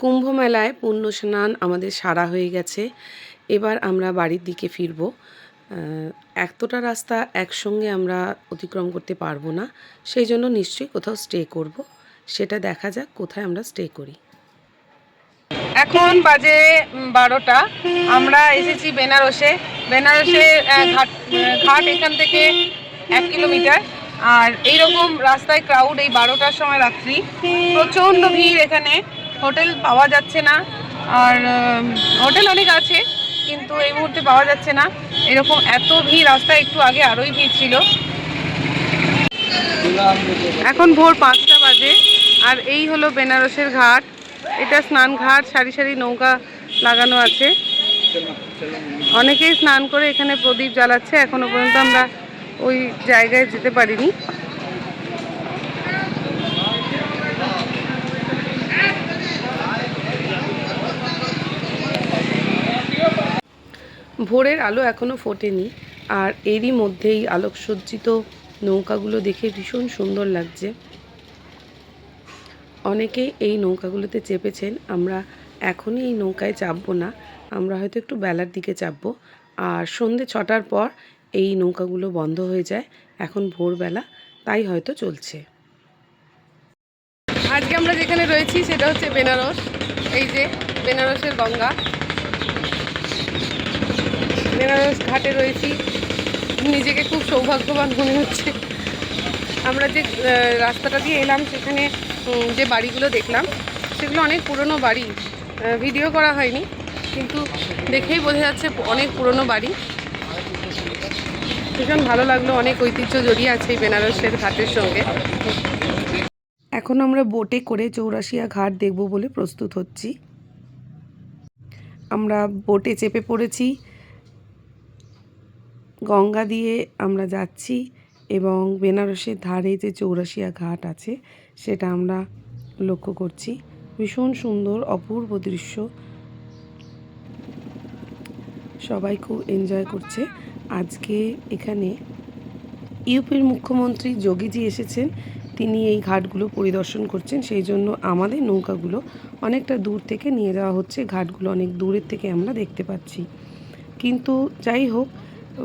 কুম্ভ মেলায় পুণ্য স্নান আমাদের সারা হয়ে গেছে। এবার আমরা বাড়ির দিকে ফিরব। এতটা রাস্তা একসঙ্গে আমরা অতিক্রম করতে পারব না, সেই জন্য নিশ্চয়ই কোথাও স্টে করব। সেটা দেখা যাক কোথায় আমরা স্টে করি। এখন বাজে বারোটা। আমরা এসেছি বেনারসে। বেনারসে ঘাট ঘাট এখান থেকে এক কিলোমিটার। আর এইরকম রাস্তায় ক্রাউড এই বারোটার সময় রাত্রি। প্রচণ্ড ভিড় এখানে। হোটেল পাওয়া যাচ্ছে না, আর হোটেল অনেক আছে, কিন্তু এই মুহূর্তে পাওয়া যাচ্ছে না। এরকম এত ভিড়, রাস্তায় একটু আগে আরোই ভিড় ছিল। এখন ভোর পাঁচটা বাজে, আর এই হলো বেনারসের ঘাট। এটা স্নান ঘাট, সারি সারি নৌকা লাগানো আছে। অনেকেই স্নান করে এখানে প্রদীপ জ্বালাচ্ছে, এখনও পর্যন্ত আমরা ওই জায়গায় যেতে পারিনি। ভোরের আলো এখনও ফোটেনি, আর এরই মধ্যেই আলোকসজ্জিত নৌকাগুলো দেখে ভীষণ সুন্দর লাগছে। অনেকেই এই নৌকাগুলোতে চেপেছেন, আমরা এখনই এই নৌকায় চাপবো না, আমরা হয়তো একটু বেলার দিকে চাপবো। আর সন্ধে ছটার পর এই নৌকাগুলো বন্ধ হয়ে যায়, এখন ভোরবেলা, তাই হয়তো চলছে। আজকে আমরা যেখানে রয়েছি সেটা হচ্ছে বেনারস, এই যে বেনারসের গঙ্গা। বেনারস ঘাটে রয়েছি। নিজেকে খুব সৌভাগ্যবান মনে হচ্ছে। আমরা যে রাস্তাটা দিয়ে এলাম, সেখানে যে বাড়িগুলো দেখলাম, সেগুলো অনেক পুরনো বাড়ি। ভিডিও করা হয়নি, কিন্তু দেখেই বোঝা যাচ্ছে অনেক পুরনো বাড়ি। ভীষণ ভালো লাগল, অনেক ঐতিহ্য জড়িয়ে আছে এই বেনারসের ঘাটের সঙ্গে। এখন আমরা বোটে করে চৌরাশিয়া ঘাট দেখব বলে প্রস্তুত হচ্ছি। আমরা বোটে চেপে পড়েছি। গঙ্গা দিয়ে আমরা যাচ্ছি এবং বেনারসের ধারে যে চৌরাশিয়া ঘাট আছে, সেটা আমরা লক্ষ্য করছি। ভীষণ সুন্দর, অপূর্ব দৃশ্য। সবাই খুব এনজয় করছে। আজকে এখানে ইউপির মুখ্যমন্ত্রী যোগীজি এসেছেন। তিনি এই ঘাটগুলো পরিদর্শন করছেন। সেই জন্য আমাদের নৌকাগুলো অনেকটা দূর থেকে নিয়ে যাওয়া হচ্ছে। ঘাটগুলো অনেক দূরের থেকে আমরা দেখতে পাচ্ছি। কিন্তু যাই হোক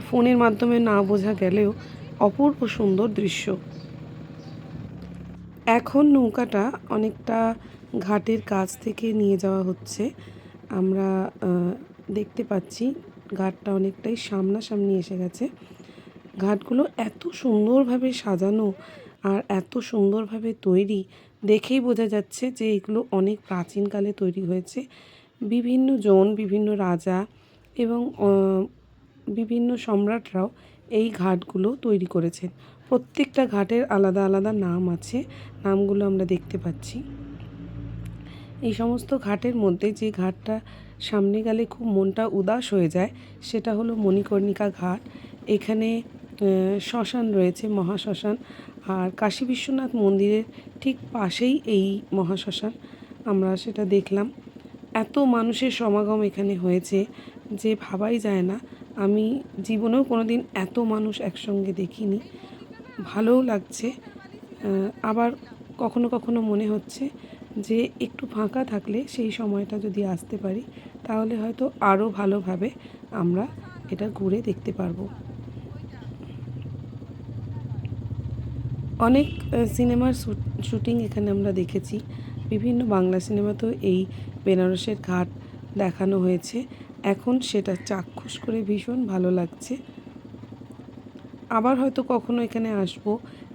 ফোনের মাধ্যমে না বোঝা গেলেও অপূর্ব সুন্দর দৃশ্য। এখন নৌকাটা অনেকটা ঘাটের কাছ থেকে নিয়ে যাওয়া হচ্ছে। আমরা দেখতে পাচ্ছি ঘাটটা অনেকটাই সামনাসামনি এসে গেছে। ঘাটগুলো এত সুন্দরভাবে সাজানো আর এত সুন্দরভাবে তৈরি দেখেই বোঝা যাচ্ছে যে এগুলো অনেক প্রাচীনকালে তৈরি হয়েছে। বিভিন্ন জন, বিভিন্ন রাজা এবং বিভিন্ন সম্রাটরাও এই ঘাটগুলো তৈরি করেছেন। প্রত্যেকটা ঘাটের আলাদা আলাদা নাম আছে, নামগুলো আমরা দেখতে পাচ্ছি। এই সমস্ত ঘাটের মধ্যে যে ঘাটটা সামনে গেলে খুব মনটা উদাস হয়ে যায়, সেটা হলো মণিকর্ণিকা ঘাট। এখানে শ্মশান রয়েছে, মহাশ্মশান। আর কাশী বিশ্বনাথ মন্দিরের ঠিক পাশেই এই মহাশ্মশান। আমরা সেটা দেখলাম। এত মানুষের সমাগম এখানে হয়েছে যে ভাবাই যায় না। আমি জীবনেও কোনো দিন এত মানুষ একসঙ্গে দেখিনি। ভালোও লাগছে। আবার কখনো কখনো মনে হচ্ছে যে একটু ফাঁকা থাকলে সেই সময়টা যদি আসতে পারি, তাহলে হয়তো আরও ভালোভাবে আমরা এটা ঘুরে দেখতে পারব। অনেক সিনেমার শুটিং এখানে আমরা দেখেছি। বিভিন্ন বাংলা সিনেমাতেও এই বেনারসের ঘাট দেখানো হয়েছে। এখন সেটা চাক্ষুষ করে ভীষণ ভালো লাগছে। আবার হয়তো কখনো এখানে আসব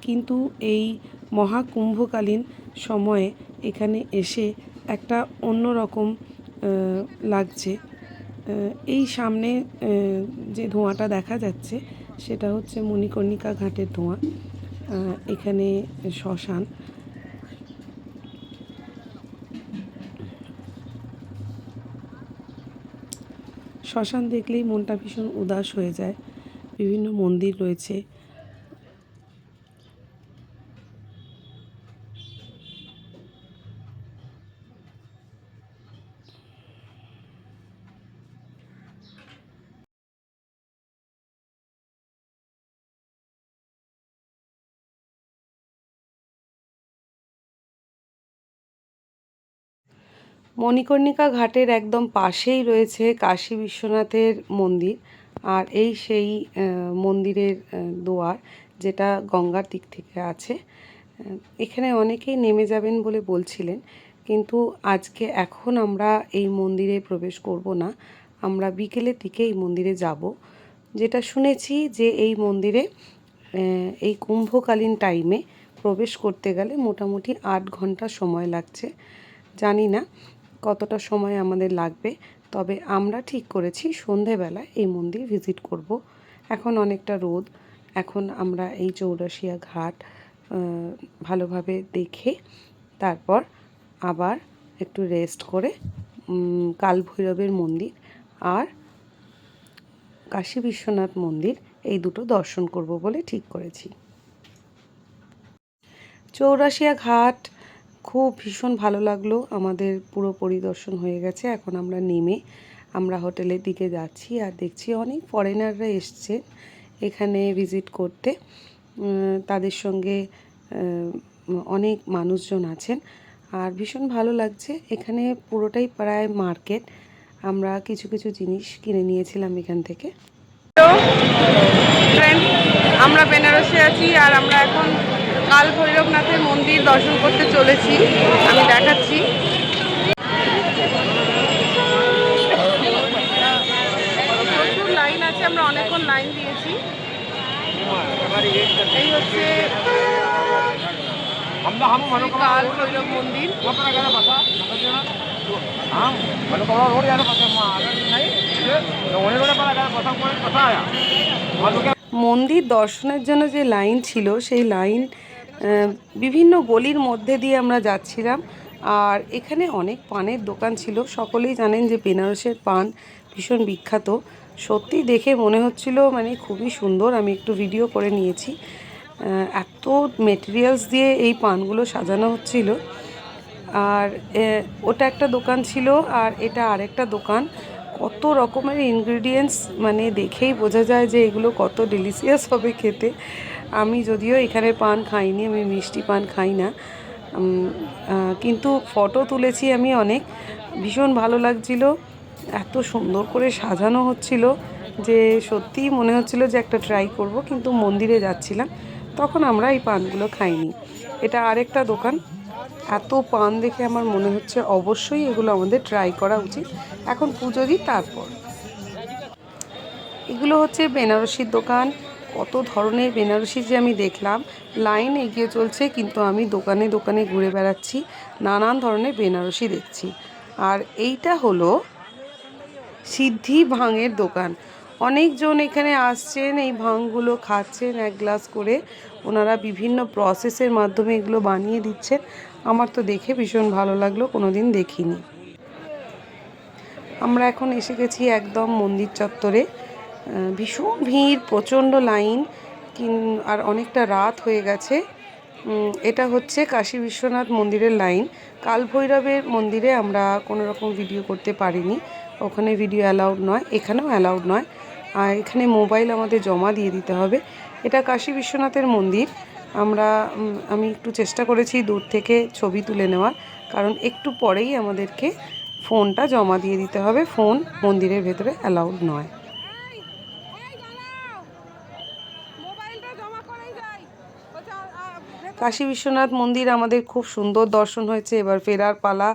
কিন্তু এই মহাকুম্ভকালীন সময়ে এখানে এসে একটা অন্যরকম আহ, লাগছে। এই সামনে যে ধোঁয়াটা দেখা যাচ্ছে সেটা হচ্ছে মণিকর্ণিকা ঘাটের ধোঁয়া। এখানে শ্মশান। শ্মশান দেখলেই মনটা ভীষণ উদাস হয়ে যায়। বিভিন্ন মন্দির রয়েছে। মণিকর্ণিকা ঘাটের একদম পাশেই রয়েছে কাশী বিশ্বনাথের মন্দির আর এই সেই মন্দিরের দুয়ার যেটা গঙ্গার দিক থেকে আছে। এখানে অনেকেই নেমে যাবেন বলে বলছিলেন, কিন্তু আজকে এখন আমরা এই মন্দিরে প্রবেশ করব না। আমরা বিকেলের দিকে এই মন্দিরে যাব। যেটা শুনেছি যে এই মন্দিরে এই কুম্ভকালীন টাইমে প্রবেশ করতে গেলে মোটামুটি আট ঘণ্টা সময় লাগছে। জানি না। কতটা সময় আমাদের লাগবে। তবে আমরা ঠিক করেছি সন্ধেবেলায় এই মন্দির ভিজিট করব। এখন অনেকটা রোদ। এখন আমরা এই চৌরাশিয়া ঘাট ভালোভাবে দেখে তারপর আবার একটু রেস্ট করে কাল ভৈরবের মন্দির আর কাশী বিশ্বনাথ মন্দির এই দুটো দর্শন করব বলে ঠিক করেছি। চৌরাশিয়া ঘাট খুব ভীষণ ভালো লাগল। আমাদের পুরো পরিদর্শন হয়ে গেছে। এখন আমরা নেমে আমরা হোটেলের দিকে যাচ্ছি আর দেখছি অনেক ফরেনাররা এসছে এখানে ভিজিট করতে। তাদের সঙ্গে অনেক মানুষজন আছেন আর ভীষণ ভালো লাগছে। এখানে পুরোটাই প্রায় মার্কেট। আমরা কিছু কিছু জিনিস কিনে নিয়েছিলাম এখান থেকে। আমরা বেনারসে আছি আর আমরা এখন কাল ভৈরবনাথের মন্দির দর্শন করতে চলেছি। আমি দেখাচ্ছি। প্রচুর লাইন আছে, আমরা অনেকক্ষণ লাইন দিয়েছি। এই হচ্ছে কাল ভৈরব মন্দির। মন্দির দর্শনের জন্য যে লাইন ছিল, সেই লাইন বিভিন্ন গলির মধ্যে দিয়ে আমরা যাচ্ছিলাম। আর এখানে অনেক পানের দোকান ছিল। সকলেই জানেন যে বেনারসের পান ভীষণ বিখ্যাত। সত্যি দেখে মনে হচ্ছিল মানে খুবই সুন্দর। আমি একটু ভিডিও করে নিয়েছি। এত মেটেরিয়ালস দিয়ে এই পানগুলো সাজানো হচ্ছিল। আর ওটা একটা দোকান ছিল আর এটা আরেকটা দোকান। কত রকমের ইনগ্রিডিয়েন্টস মানে দেখেই বোঝা যায় যে এগুলো কত ডেলিসিয়াস হবে খেতে। আমি যদিও এখানে পান খাইনি, আমি মিষ্টি পান খাই না। কিন্তু ফটো তুলেছি আমি অনেক। ভীষণ ভালো লাগছিল। এত সুন্দর করে সাজানো হচ্ছিল যে সত্যিই মনে হচ্ছিল যে একটা ট্রাই করব, কিন্তু মন্দিরে যাচ্ছিলাম। তখন আমরা এই পানগুলো খাইনি। এটা আরেকটা দোকান। এত পান দেখে আমার মনে হচ্ছে অবশ্যই এগুলো আমাদের ট্রাই করা উচিত। এখন পুজো দিই, তারপর। এগুলো হচ্ছে বেনারসির দোকান। কত ধরনের বেনারসি যে আমি দেখলাম। লাইন এগিয়ে চলছে, কিন্তু আমি দোকানে দোকানে ঘুরে বেড়াচ্ছি, নানান ধরনের বেনারসি দেখছি। আর এইটা হলো সিদ্ধি ভাঙের দোকান। অনেকজন এখানে আসছেন, এই ভাঙগুলো খাচ্ছেন এক গ্লাস করে। ওনারা বিভিন্ন প্রসেসের মাধ্যমে এগুলো বানিয়ে দিচ্ছেন। আমার তো দেখে ভীষণ ভালো লাগল কোনো দিন দেখিনি। আমরা এখন এসে গেছি একদম মন্দির চত্বরে। ভীষণ ভিড়, প্রচণ্ড লাইন, কিন, আর অনেকটা রাত হয়ে গেছে। এটা হচ্ছে কাশী বিশ্বনাথ মন্দিরের লাইন। কাল ভৈরবের মন্দিরে আমরা কোনো রকম ভিডিও করতে পারিনি। ওখানে ভিডিও অ্যালাউড নয়, এখানেও অ্যালাউড নয়। আর এখানে মোবাইল আমাদের জমা দিয়ে দিতে হবে। এটা কাশী বিশ্বনাথের মন্দির। আমরা আমি একটু চেষ্টা করেছি দূর থেকে ছবি তুলে নেওয়ার কারণ একটু পরেই আমাদেরকে ফোনটা জমা দিয়ে দিতে হবে। ফোন মন্দিরের ভেতরে অ্যালাউড নয়। কাশী বিশ্বনাথ মন্দির আমাদের খুব সুন্দর দর্শন হয়েছে। এবার ফেরার পালা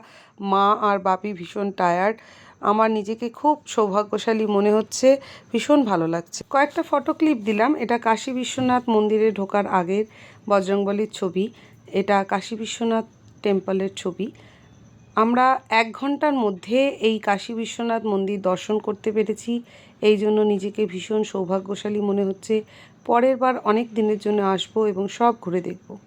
মা আর বাপি ভীষণ টায়ার্ড আমার নিজেকে খুব সৌভাগ্যশালী মনে হচ্ছে, ভীষণ ভালো লাগছে। কয়েকটা ফটো ক্লিপ দিলাম। এটা কাশী বিশ্বনাথ মন্দিরে ঢোকার আগের বজরংবলীর ছবি। এটা কাশী বিশ্বনাথ টেম্পলের ছবি। আমরা এক ঘণ্টার মধ্যে এই কাশী বিশ্বনাথ মন্দির দর্শন করতে পেরেছি। এই জন্য নিজেকে ভীষণ সৌভাগ্যশালী মনে হচ্ছে। পরের বার অনেক দিনের জন্য আসব এবং সব ঘুরে দেখব।